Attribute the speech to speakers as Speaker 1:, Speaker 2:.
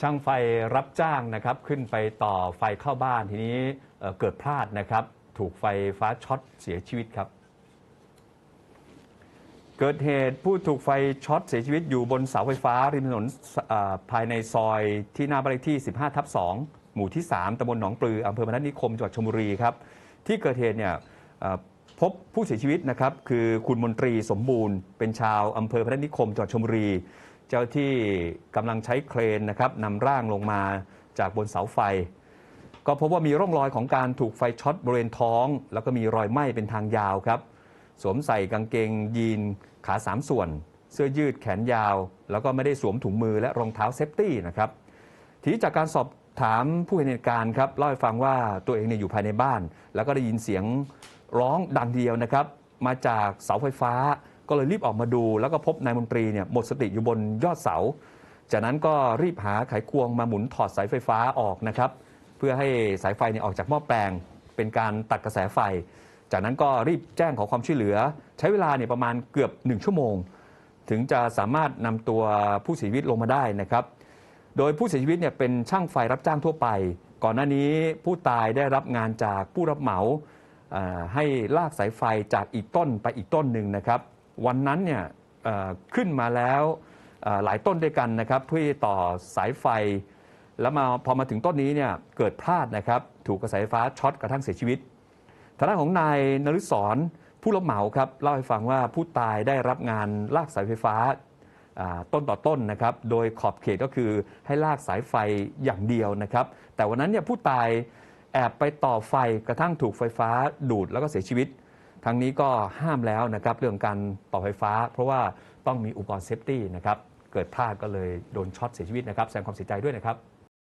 Speaker 1: ช่างไฟรับจ้างนะครับขึ้นไปต่อไฟเข้าบ้านทีนี้เอ่อเกิดพลาดนะครับ ถูกไฟฟ้าช็อตเสียชีวิตครับ เกิดเหตุผู้ถูกไฟช็อตเสียชีวิตอยู่บนเสาไฟฟ้าริมถนนอ่าภายในซอยที่หน้าบ้านเลขที่ 15 ทับ 2 หมู่ที่ 3ตำบลหนองปลืออำเภอพนัสนิคมจังหวัดชลบุรีครับ ที่เกิดเหตุเนี่ยเอ่อพบผู้เสียชีวิตนะครับ คือคุณมนตรีสมบูรณ์เป็นชาวอำเภอพนัสนิคมจังหวัดชลบุรี จ้าที่กำลังใช้เครนนะครับนำร่างลงมาจากบนเสาไฟ ก็พบว่ามีร่องรอยของการถูกไฟช็อตบริเวณท้อง แล้วก็มีรอยไหม้เป็นทางยาวครับ สวมใส่กางเกงยีนขาสามส่วน เสื้อยืดแขนยาว แล้วก็ไม่ได้สวมถุงมือและรองเท้าเซฟตี้นะครับทีจากการสอบถามผู้เห็นเหตุการณ์ครับเล่าให้ฟังว่าตัวเองเนี่ยอยู่ภายในบ้าน แล้วก็ได้ยินเสียงร้องดังเดียวนะครับ มาจากเสาไฟฟ้า ก็เลยรีบออกมาดูแล้วก็พบนายมนตรีเนี่ยหมดสติอยู่บนยอดเสา จากนั้นก็รีบหาไขควงมาหมุนถอดสายไฟฟ้าออกนะครับ เพื่อให้สายไฟเนี่ยออกจากหม้อแปลง เป็นการตัดกระแสไฟ จากนั้นก็รีบแจ้งขอความช่วยเหลือ ใช้เวลาเนี่ยประมาณเกือบ 1 ชั่วโมง ถึงจะสามารถนำตัวผู้เสียชีวิตลงมาได้นะครับ โดยผู้เสียชีวิตเนี่ยเป็นช่างไฟรับจ้างทั่วไป ก่อนหน้านี้ผู้ตายได้รับงานจากผู้รับเหมาให้ลากสายไฟจากอีกต้นไปอีกต้นหนึ่งนะครับ วันนั้นเนี่ยขึ้นมาแล้วหลายต้นด้วยกันนะครับเพื่อต่อสายไฟ แล้วมาพอมาถึงต้นนี้เนี่ยเกิดพลาดนะครับถูกกระแสไฟฟ้าช็อตกระทั่งเสียชีวิตทางด้านของนายนฤศรผู้รับเหมาครับเล่าให้ฟังว่าผู้ตายได้รับงานลากสายไฟฟ้าต้นต่อต้นนะครับโดยขอบเขตก็คือให้ลากสายไฟอย่างเดียวนะครับ แต่วันนั้นเนี่ยผู้ตายแอบไปต่อไฟกระทั่งถูกไฟฟ้าดูดแล้วก็เสียชีวิต ทางนี้ก็ห้ามแล้วนะครับเรื่องการต่อไฟฟ้า เพราะว่าต้องมีอุปกรณ์เซฟตี้นะครับเกิดพลาดก็เลยโดนช็อตเสียชีวิตนะครับแสดงความเสียใจด้วยนะครับ